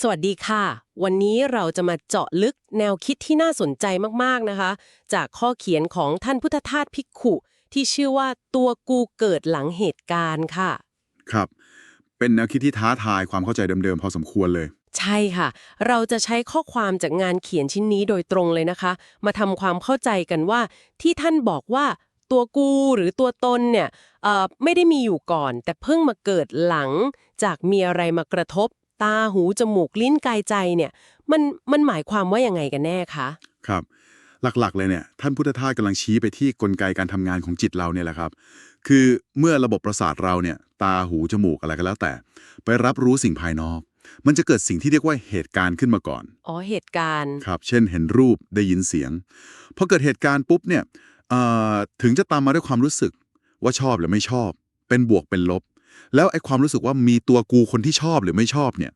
สวัสดีค่ะ วันนี้เราจะมาเจาะลึกแนวคิดที่น่าสนใจมากๆนะคะ จากข้อเขียนของท่านพุทธทาสภิกขุ ที่ชื่อว่าตัวกูเกิดหลังเหตุการณ์ค่ะ ครับ เป็นแนวคิดที่ท้าทายความเข้าใจเดิมๆพอสมควรเลย ใช่ค่ะ เราจะใช้ข้อความจากงานเขียนชิ้นนี้โดยตรงเลยนะคะ มาทำความเข้าใจกันว่า ที่ท่านบอกว่าตัวกูหรือตัวตนเนี่ยเอ่อไม่ได้มีอยู่ก่อน แต่เพิ่งมาเกิดหลังจากมีอะไรมากระทบ ตาหูจมูกลิ้นกายใจเนี่ยมันมันหมายความว่ายังไงกันแน่คะครับ หลักๆ เลยเนี่ยท่านพุทธทาสกำลังชี้ไปที่กลไกการทำงานของจิตเราเนี่ยแหละครับ คือเมื่อระบบประสาทเราเนี่ยตาหูจมูกอะไรก็แล้วแต่ ไปรับรู้สิ่งภายนอก มันจะเกิดสิ่งที่เรียกว่าเหตุการณ์ขึ้นมาก่อนอ๋อเหตุการณ์ครับ เช่นเห็นรูปได้ยินเสียงพอเกิดเหตุการณ์ปุ๊บเนี่ยเอ่อถึงจะตามมาด้วยความรู้สึกว่าชอบหรือไม่ชอบ เป็นบวกเป็นลบ แล้วไอ้ความรู้สึกว่ามีตัวกูคนที่ชอบหรือไม่ชอบเนี่ย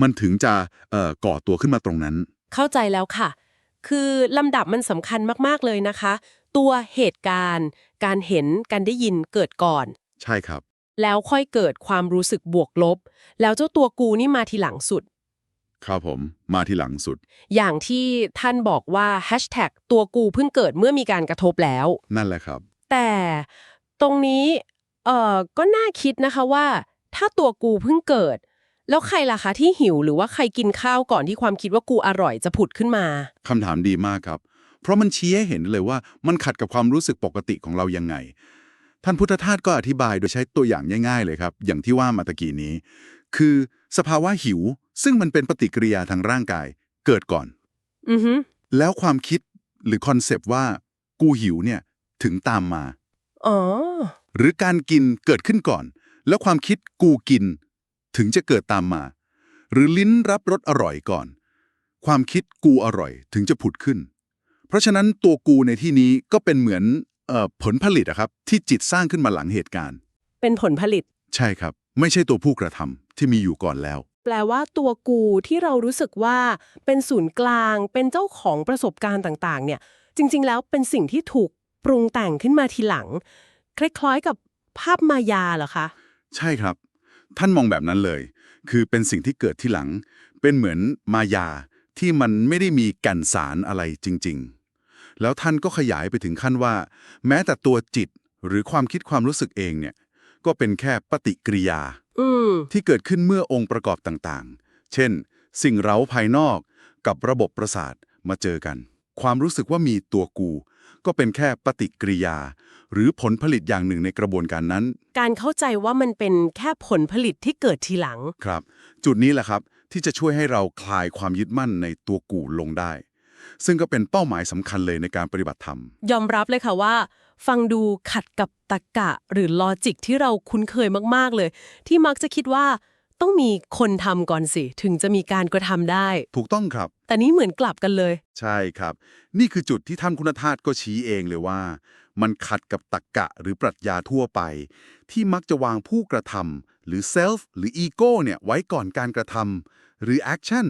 มันถึงจะเอ่อก่อตัวขึ้นมาตรงนั้น เข้าใจแล้วค่ะ คือลำดับมันสำคัญมากๆเลยนะคะ ตัวเหตุการณ์ การเห็นการได้ยินเกิดก่อน ใช่ครับ แล้วค่อยเกิดความรู้สึกบวกลบ แล้วเจ้าตัวกูนี่มาทีหลังสุดครับผมมาที่หลังสุด อย่างที่ท่านบอกว่าแฮชแท็กตัวกูเพิ่งเกิดเมื่อมีการกระทบแล้ว นั่นแหละครับ แต่ตรงนี้ เอ่อก็น่าคิดนะคะว่า ถ้าตัวกูเพิ่งเกิด แล้วใครล่ะคะที่หิวหรือว่าใครกินข้าวก่อนที่ความคิดว่ากูอร่อยจะผุดขึ้นมาคำถามดีมากครับ เพราะมันชี้ให้เห็นเลยว่ามันขัดกับความรู้สึกปกติของเรายังไง ท่านพุทธทาสก็อธิบายโดยใช้ตัวอย่างง่ายๆเลยครับ อย่างที่ว่ามาตะกี้นี้ คือสภาวะหิว ซึ่งมันเป็นปฏิกิริยาทางร่างกาย เกิดก่อน อือฮึแล้วความคิดหรือคอนเซปต์ว่า กูหิวเนี่ยถึงตามมา อ๋อ หรือการกินเกิดขึ้นก่อน แล้วความคิดกูกิน ถึงจะเกิดตามมา หรือลิ้นรับรสอร่อยก่อน ความคิดกูอร่อยถึงจะผุดขึ้น เพราะฉะนั้นตัวกูในที่นี้ก็เป็นเหมือนเออผลผลิตอะครับ ที่จิตสร้างขึ้นมาหลังเหตุการณ์ เป็นผลผลิต ใช่ครับ ไม่ใช่ตัวผู้กระทำที่มีอยู่ก่อนแล้ว แปลว่าตัวกูที่เรารู้สึกว่าเป็นศูนย์กลาง เป็นเจ้าของประสบการณ์ต่าง ๆ เนี่ย จริง ๆ แล้วเป็นสิ่งที่ถูกปรุงแต่งขึ้นมาทีหลัง คล้ายๆกับภาพมายาเหรอคะ ใช่ครับ ท่านมองแบบนั้นเลย คือเป็นสิ่งที่เกิดที่หลัง เป็นเหมือนมายาที่มันไม่ได้มีแก่นสารอะไรจริง ๆ แล้วท่านก็ขยายไปถึงขั้นว่า แม้แต่ตัวจิตหรือความคิดความรู้สึกเองเนี่ย ก็เป็นแค่ปฏิกิริยาอืมที่เกิดขึ้นเมื่อองค์ประกอบต่างๆ เช่น สิ่งเร้าภายนอกกับระบบประสาทมาเจอกัน ความรู้สึกว่ามีตัวกู ก็เป็นแค่ปฏิกิริยา หรือผลผลิตอย่างหนึ่งในกระบวนการนั้น การเข้าใจว่ามันเป็นแค่ผลผลิตที่เกิดทีหลัง ครับ จุดนี้แหละครับที่จะช่วยให้เราคลายความยึดมั่นในตัวกูลงได้ ซึ่งก็เป็นเป้าหมายสำคัญเลยในการปฏิบัติธรรม ยอมรับเลยค่ะว่า ฟังดูขัดกับตรรกะหรือลอจิกที่เราคุ้นเคยมาก ๆ เลย ที่มักจะคิดว่า ต้องมีคนทำก่อนสิ ถึงจะมีการกระทำได้ ถูกต้องครับ แต่นี้เหมือนกลับกันเลย ใช่ครับ นี่คือจุดที่ท่านคุณทาสก็ชี้เองเลยว่า มันขัดกับตรรกะหรือปรัชญาทั่วไป ที่มักจะวางผู้กระทำหรือ self หรือ ego เนี่ยไว้ก่อนการกระทำหรือ action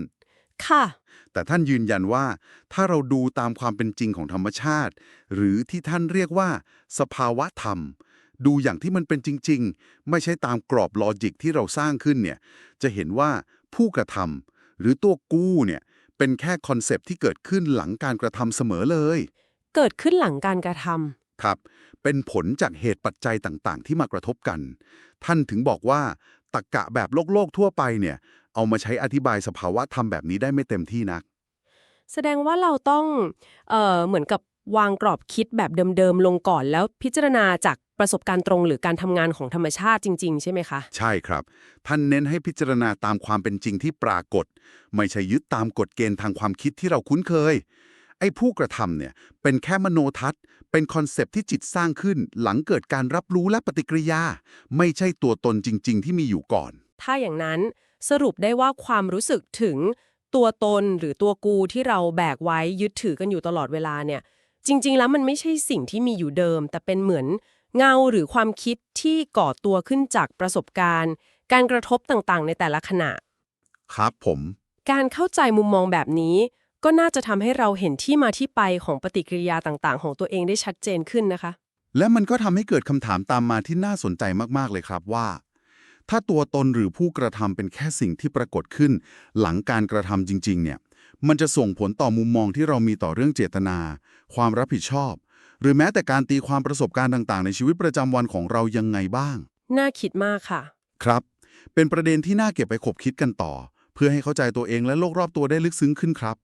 ค่ะ แต่ท่านยืนยันว่า ถ้าเราดูตามความเป็นจริงของธรรมชาติ หรือที่ท่านเรียกว่า สภาวะธรรม ดูอย่างที่มันเป็นจริง ๆ ไม่ใช่ตามกรอบลอจิกที่เราสร้างขึ้นเนี่ย จะเห็นว่าผู้กระทำหรือตัวกู้เนี่ยเป็นแค่คอนเซปต์ที่เกิดขึ้นหลังการกระทำเสมอเลย เกิดขึ้นหลังการกระทำครับ เป็นผลจากเหตุปัจจัยต่างๆ ที่มากระทบกัน ท่านถึงบอกว่าตรกกะแบบโลกโลกๆทั่วไปเนี่ย เอามาใช้อธิบายสภาวะธรรมแบบนี้ได้ไม่เต็มที่นัก แสดงว่าเราต้องเอ่อเหมือนกับ วางกรอบคิดแบบเดิมๆลงก่อนแล้วพิจารณาจากประสบการณ์ตรงหรือการทำงานของธรรมชาติจริง ๆ ใช่ไหมคะ ใช่ครับ ท่านเน้นให้พิจารณาตามความเป็นจริงที่ปรากฏ ไม่ใช่ยึดตามกฎเกณฑ์ทางความคิดที่เราคุ้นเคย ไอ้ผู้กระทำเนี่ยเป็นแค่มโนทัศน์ เป็นคอนเซปต์ที่จิตสร้างขึ้น หลังเกิดการรับรู้และปฏิกิริยา ไม่ใช่ตัวตนจริง ๆ ที่มีอยู่ก่อน ถ้าอย่างนั้นสรุปได้ว่าความรู้สึกถึงตัวตนหรือตัวกูที่เราแบกไว้ยึดถือกันอยู่ตลอดเวลาเนี่ย จริง ๆ แล้วมันไม่ใช่สิ่งที่มีอยู่เดิม แต่เป็นเหมือนเงาหรือความคิดที่ก่อตัวขึ้นจากประสบการณ์ การกระทบต่างๆ ในแต่ละขณะ ครับผม การเข้าใจมุมมองแบบนี้ ก็น่าจะทำให้เราเห็นที่มาที่ไปของปฏิกิริยาต่างๆ ของตัวเองได้ชัดเจนขึ้นนะคะ และมันก็ทำให้เกิดคำถามตามมาที่น่าสนใจมากๆเลยครับว่า ถ้าตัวตนหรือผู้กระทำเป็นแค่สิ่งที่ปรากฏขึ้น หลังการกระทำจริง ๆ เนี่ย มันจะส่งผลต่อมุมมองที่เรามีต่อเรื่องเจตนา ความรับผิดชอบ หรือแม้แต่การตีความประสบการณ์ต่าง ๆ ในชีวิตประจำวันของเรายังไงบ้าง น่าคิดมากค่ะ ครับ เป็นประเด็นที่น่าเก็บไปขบคิดกันต่อ เพื่อให้เข้าใจตัวเองและโลกรอบตัวได้ลึกซึ้งขึ้นครับ